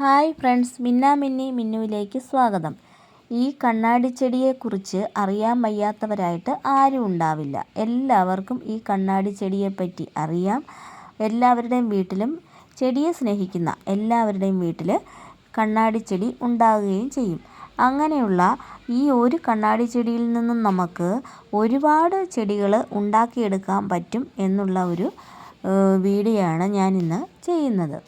Hi friends മിന്ന മിന്നി മിന്നുവിലേക്ക് സ്വാഗതം. ഈ കണ്ണാടിച്ചെടിയെക്കുറിച്ച് അറിയാൻ വയ്യാത്തവരായിട്ട് ആരും ഉണ്ടാവില്ല. എല്ലാവർക്കും ഈ കണ്ണാടിച്ചെടിയെപ്പറ്റി അറിയാം. എല്ലാവരുടെയും വീട്ടിലും ചെടിയെ സ്നേഹിക്കുന്ന എല്ലാവരുടെയും വീട്ടിൽ കണ്ണാടിച്ചെടി ഉണ്ടാകുകയും ചെയ്യും. അങ്ങനെയുള്ള ഈ ഒരു കണ്ണാടിച്ചെടിയിൽ നിന്നും നമുക്ക് ഒരുപാട് ചെടികൾ ഉണ്ടാക്കിയെടുക്കാൻ പറ്റും എന്നുള്ള ഒരു വീഡിയോ ആണ് ഞാനിന്ന് ചെയ്യുന്നത്.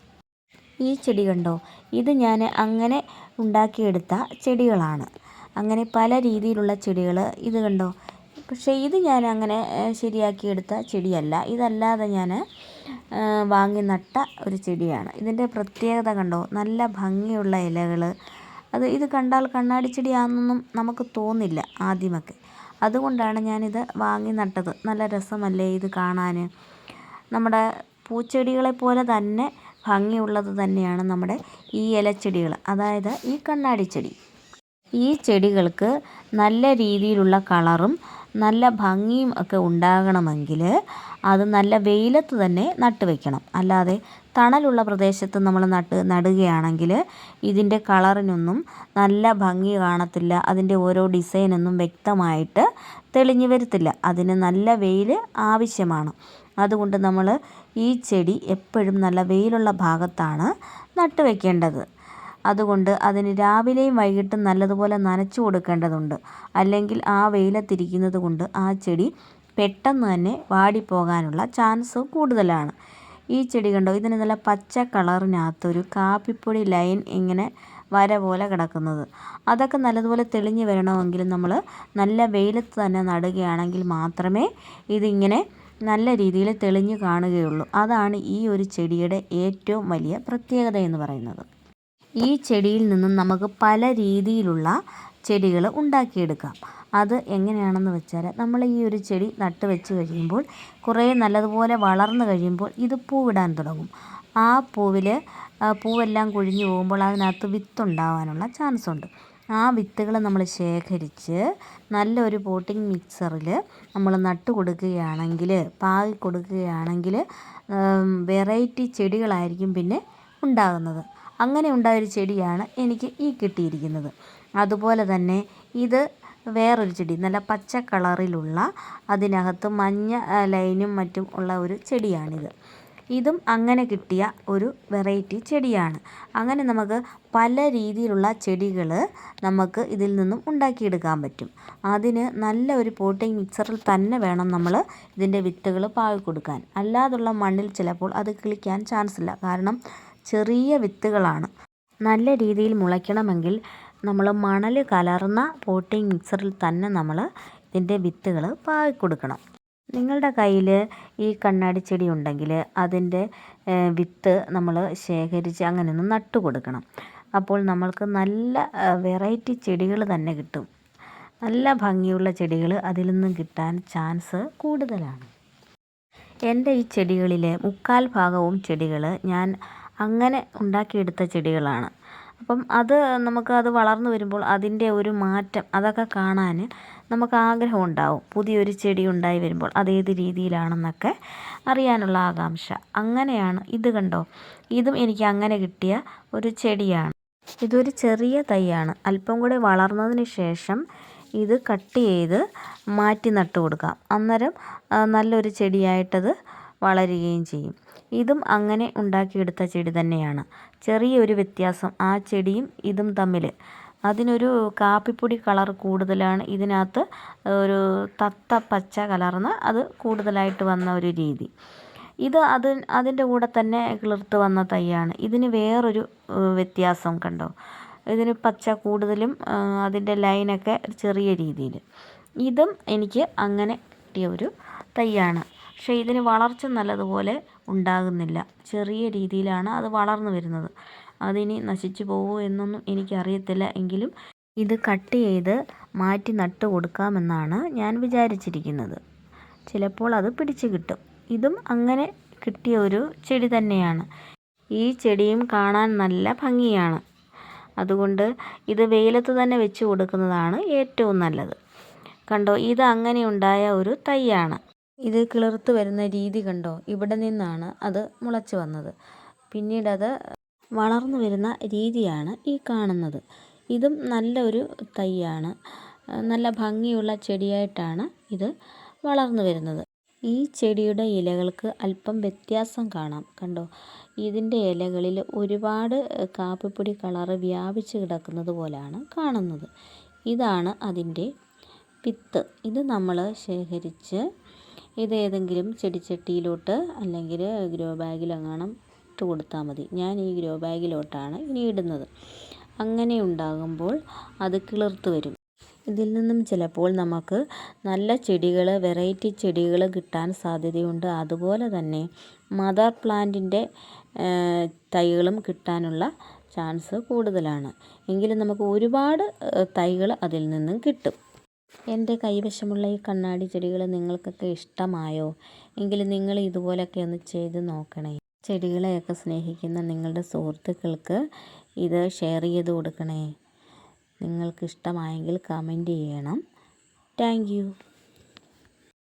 ഈ ചെടി കണ്ടോ? ഇത് ഞാൻ അങ്ങനെ ഉണ്ടാക്കിയെടുത്ത ചെടികളാണ്. അങ്ങനെ പല രീതിയിലുള്ള ചെടികൾ ഇത് കണ്ടോ? പക്ഷേ ഇത് ഞാൻ അങ്ങനെ ശരിയാക്കിയെടുത്ത ചെടിയല്ല. ഇതല്ലാതെ ഞാൻ വാങ്ങി നട്ട ഒരു ചെടിയാണ്. ഇതിന്റെ പ്രത്യേകത കണ്ടോ? നല്ല ഭംഗിയുള്ള ഇലകൾ അത് ഇത് കണ്ടാൽ കണ്ണാടി ചെടിയാണെന്നൊന്നും നമുക്ക് തോന്നില്ല ആദ്യമൊക്കെ. അതുകൊണ്ടാണ് ഞാനിത് വാങ്ങി നട്ടത്. നല്ല രസമല്ലേ ഇത് കാണാൻ? നമ്മുടെ പൂച്ചെടികളെ പോലെ തന്നെ ഭംഗിയുള്ളത് തന്നെയാണ് നമ്മുടെ ഈ ഇലച്ചെടികൾ അതായത് ഈ കണ്ണാടി ചെടി. ഈ ചെടികൾക്ക് നല്ല രീതിയിലുള്ള കളറും നല്ല ഭംഗിയും ഒക്കെ ഉണ്ടാകണമെങ്കിൽ അത് നല്ല വെയിലത്ത് തന്നെ നട്ട് അല്ലാതെ തണലുള്ള പ്രദേശത്ത് നമ്മൾ നട്ട് നടുകയാണെങ്കിൽ ഇതിന്റെ കളറിനൊന്നും നല്ല ഭംഗി കാണത്തില്ല അതിന്റെ ഓരോ ഡിസൈനൊന്നും വ്യക്തമായിട്ട് തെളിഞ്ഞു വരത്തില്ല. അതിന് നല്ല വെയിൽ ആവശ്യമാണ്. അതുകൊണ്ട് നമ്മൾ ഈ ചെടി എപ്പോഴും നല്ല വെയിലുള്ള ഭാഗത്താണ് നട്ടു വെക്കേണ്ടത്. അതുകൊണ്ട് അതിന് രാവിലെയും വൈകിട്ടും നല്ലതുപോലെ നനച്ചു കൊടുക്കേണ്ടതുണ്ട്. അല്ലെങ്കിൽ ആ വെയിലത്തിരിക്കുന്നത് കൊണ്ട് ആ ചെടി പെട്ടെന്ന് തന്നെ വാടിപ്പോകാനുള്ള ചാൻസ് കൂടുതലാണ്. ഈ ചെടി കണ്ടോ? ഇതിന് നല്ല പച്ച കളറിനകത്തൊരു കാപ്പിപ്പൊടി ലൈൻ ഇങ്ങനെ വര പോലെ കിടക്കുന്നത്. അതൊക്കെ നല്ലതുപോലെ തെളിഞ്ഞു വരണമെങ്കിൽ നമ്മൾ നല്ല വെയിലത്ത് തന്നെ നടുകയാണെങ്കിൽ മാത്രമേ ഇതിങ്ങനെ നല്ല രീതിയിൽ തെളിഞ്ഞു കാണുകയുള്ളൂ. അതാണ് ഈ ഒരു ചെടിയുടെ ഏറ്റവും വലിയ പ്രത്യേകത എന്ന് പറയുന്നത്. ഈ ചെടിയിൽ നിന്നും നമുക്ക് പല രീതിയിലുള്ള ചെടികൾ ഉണ്ടാക്കിയെടുക്കാം. അത് എങ്ങനെയാണെന്ന് വെച്ചാൽ നമ്മൾ ഈ ഒരു ചെടി നട്ട് വെച്ച് കഴിയുമ്പോൾ കുറേ നല്ലതുപോലെ വളർന്നു കഴിയുമ്പോൾ ഇത് പൂവിടാൻ തുടങ്ങും. ആ പൂവിൽ പൂവെല്ലാം കൊഴിഞ്ഞു പോകുമ്പോൾ അതിനകത്ത് വിത്തുണ്ടാവാനുള്ള ചാൻസ് ഉണ്ട് ആ വിത്തുകൾ നമ്മൾ ശേഖരിച്ച് നല്ലൊരു പോട്ടിംഗ് മിക്സറിൽ നമ്മൾ നട്ട് കൊടുക്കുകയാണെങ്കിൽ പാകി കൊടുക്കുകയാണെങ്കിൽ വെറൈറ്റി ചെടികളായിരിക്കും പിന്നെ ഉണ്ടാകുന്നത്. അങ്ങനെ ഉണ്ടായൊരു ചെടിയാണ് എനിക്ക് ഈ കിട്ടിയിരിക്കുന്നത്. അതുപോലെ തന്നെ ഇത് വേറൊരു ചെടി നല്ല പച്ച കളറിലുള്ള അതിനകത്ത് മഞ്ഞ ലൈനും മറ്റും ഉള്ള ഒരു ചെടിയാണിത്. ഇതും അങ്ങനെ കിട്ടിയ ഒരു വെറൈറ്റി ചെടിയാണ്. അങ്ങനെ നമുക്ക് പല രീതിയിലുള്ള ചെടികൾ നമുക്ക് ഇതിൽ നിന്നും ഉണ്ടാക്കിയെടുക്കാൻ പറ്റും. അതിന് നല്ല ഒരു പോട്ടിംഗ് മിക്സറിൽ തന്നെ വേണം നമ്മൾ ഇതിന്റെ വിത്തുകൾ പാകി കൊടുക്കാൻ. അല്ലാതുള്ള മണ്ണിൽ ചിലപ്പോൾ അത് കിളിക്കാൻ ചാൻസ് ഇല്ല. കാരണം ചെറിയ വിത്തുകളാണ്. നല്ല രീതിയിൽ മുളയ്ക്കണമെങ്കിൽ നമ്മൾ മണൽ കലർന്ന പോട്ടിംഗ് മിക്സറിൽ തന്നെ നമ്മൾ ഇതിന്റെ വിത്തുകൾ പാകി കൊടുക്കണം. നിങ്ങളുടെ കയ്യിൽ ഈ കണ്ണാടി ചെടി ഉണ്ടെങ്കിൽ അതിന്റെ വിത്ത് നമ്മൾ ശേഖരിച്ച് അങ്ങനെ ഒന്ന് നട്ടു കൊടുക്കണം. അപ്പോൾ നമ്മൾക്ക് നല്ല വെറൈറ്റി ചെടികൾ തന്നെ കിട്ടും. നല്ല ഭംഗിയുള്ള ചെടികൾ അതിൽ നിന്നും കിട്ടാൻ ചാൻസ് കൂടുതലാണ്. എന്റെ ഈ ചെടികളിലെ മുക്കാൽ ഭാഗവും ചെടികൾ ഞാൻ അങ്ങനെ ഉണ്ടാക്കിയെടുത്ത ചെടികളാണ്. അപ്പം അത് നമുക്ക് അത് വളർന്നു വരുമ്പോൾ അതിന്റെ ഒരു മാറ്റം അതൊക്കെ കാണാൻ നമുക്ക് ആഗ്രഹം ഉണ്ടാവും പുതിയൊരു ചെടി ഉണ്ടായി വരുമ്പോൾ അതേത് രീതിയിലാണെന്നൊക്കെ അറിയാനുള്ള ആകാംക്ഷ. അങ്ങനെയാണ് ഇത് കണ്ടോ? ഇതും എനിക്ക് അങ്ങനെ കിട്ടിയ ഒരു ചെടിയാണ്. ഇതൊരു ചെറിയ തൈയാണ്. അല്പം കൂടെ വളർന്നതിന് ശേഷം ഇത് കട്ട് ചെയ്ത് മാറ്റി നട്ടു കൊടുക്കാം. അന്നേരം നല്ലൊരു ചെടിയായിട്ടത് വളരുകയും ചെയ്യും. ഇതും അങ്ങനെ ഉണ്ടാക്കിയെടുത്ത ചെടി തന്നെയാണ്. ചെറിയൊരു വ്യത്യാസം ആ ചെടിയും ഇതും തമ്മിൽ അതിനൊരു കാപ്പിപ്പൊടി കളർ കൂടുതലാണ്. ഇതിനകത്ത് ഒരു തത്ത പച്ച കലർന്ന് അത് കൂടുതലായിട്ട് വന്ന ഒരു രീതി. ഇത് അത് അതിന്റെ കൂടെ തന്നെ കിളിർത്ത് വന്ന തൈയാണ്. ഇതിന് വേറൊരു വ്യത്യാസം കണ്ടോ? ഇതിന് പച്ച കൂടുതലും അതിന്റെ ലൈനൊക്കെ ചെറിയ രീതിയിൽ ഇതും എനിക്ക് അങ്ങനെ കിട്ടിയ ഒരു തൈയാണ്. പക്ഷേ ഇതിന് വളർച്ച നല്ലതുപോലെ ഉണ്ടാകുന്നില്ല. ചെറിയ രീതിയിലാണ് അത് വളർന്നു വരുന്നത്. അതിനി നശിച്ചു പോകുമോ എന്നൊന്നും എനിക്കറിയത്തില്ല. എങ്കിലും ഇത് കട്ട് ചെയ്ത് മാറ്റി നട്ട് കൊടുക്കാമെന്നാണ് ഞാൻ വിചാരിച്ചിരിക്കുന്നത്. ചിലപ്പോൾ അത് പിടിച്ചു കിട്ടും. ഇതും അങ്ങനെ കിട്ടിയ ഒരു ചെടി തന്നെയാണ്. ഈ ചെടിയും കാണാൻ നല്ല ഭംഗിയാണ്. അതുകൊണ്ട് ഇത് വെയിലത്ത് തന്നെ വെച്ച് കൊടുക്കുന്നതാണ് ഏറ്റവും നല്ലത്. കണ്ടോ ഇത് അങ്ങനെ ഉണ്ടായ ഒരു തൈയാണ്. ഇത് കിളിർത്ത് വരുന്ന രീതി കണ്ടോ? ഇവിടെ നിന്നാണ് അത് മുളച്ച് വന്നത്. പിന്നീടത് വളർന്നു വരുന്ന രീതിയാണ് ഈ കാണുന്നത്. ഇതും നല്ലൊരു തൈയാണ്. നല്ല ഭംഗിയുള്ള ചെടിയായിട്ടാണ് ഇത് വളർന്നു വരുന്നത്. ഈ ചെടിയുടെ ഇലകൾക്ക് അല്പം വ്യത്യാസം കാണാം. കണ്ടോ? ഇതിന്റെ ഇലകളിൽ ഒരുപാട് കാപ്പിപ്പൊടി കളറ് വ്യാപിച്ച് കിടക്കുന്നത് പോലെയാണ് കാണുന്നത്. ഇതാണ് അതിന്റെ വിത്ത്. ഇത് നമ്മൾ ശേഖരിച്ച് ഇത് ഏതെങ്കിലും ചെടിച്ചട്ടിയിലോട്ട് അല്ലെങ്കിൽ ഗ്രോ ബാഗിലെങ്ങാനും ഇട്ട് കൊടുത്താൽ മതി. ഞാൻ ഈ ഗ്രോ ബാഗിലോട്ടാണ് ഇനി ഇടുന്നത്. അങ്ങനെ ഉണ്ടാകുമ്പോൾ അത് കിളിർത്ത് വരും. ഇതിൽ നിന്നും ചിലപ്പോൾ നമുക്ക് നല്ല ചെടികൾ വെറൈറ്റി ചെടികൾ കിട്ടാൻ സാധ്യതയുണ്ട്. അതുപോലെ തന്നെ മദർ പ്ലാന്റിന്റെ തൈകളും കിട്ടാനുള്ള ചാൻസ് കൂടുതലാണ്. എങ്കിലും നമുക്ക് ഒരുപാട് തൈകൾ അതിൽ നിന്നും കിട്ടും. എന്റെ കൈവശമുള്ള ഈ കണ്ണാടി ചെടികൾ നിങ്ങൾക്കൊക്കെ ഇഷ്ടമായോ? എങ്കിൽ നിങ്ങൾ ഇതുപോലൊക്കെ ഒന്ന് ചെയ്ത് നോക്കണേ. ചെടികളെയൊക്കെ സ്നേഹിക്കുന്ന നിങ്ങളുടെ സുഹൃത്തുക്കൾക്ക് ഇത് ഷെയർ ചെയ്ത് കൊടുക്കണേ. നിങ്ങൾക്കിഷ്ടമായെങ്കിൽ കമന്റ് ചെയ്യണം. താങ്ക്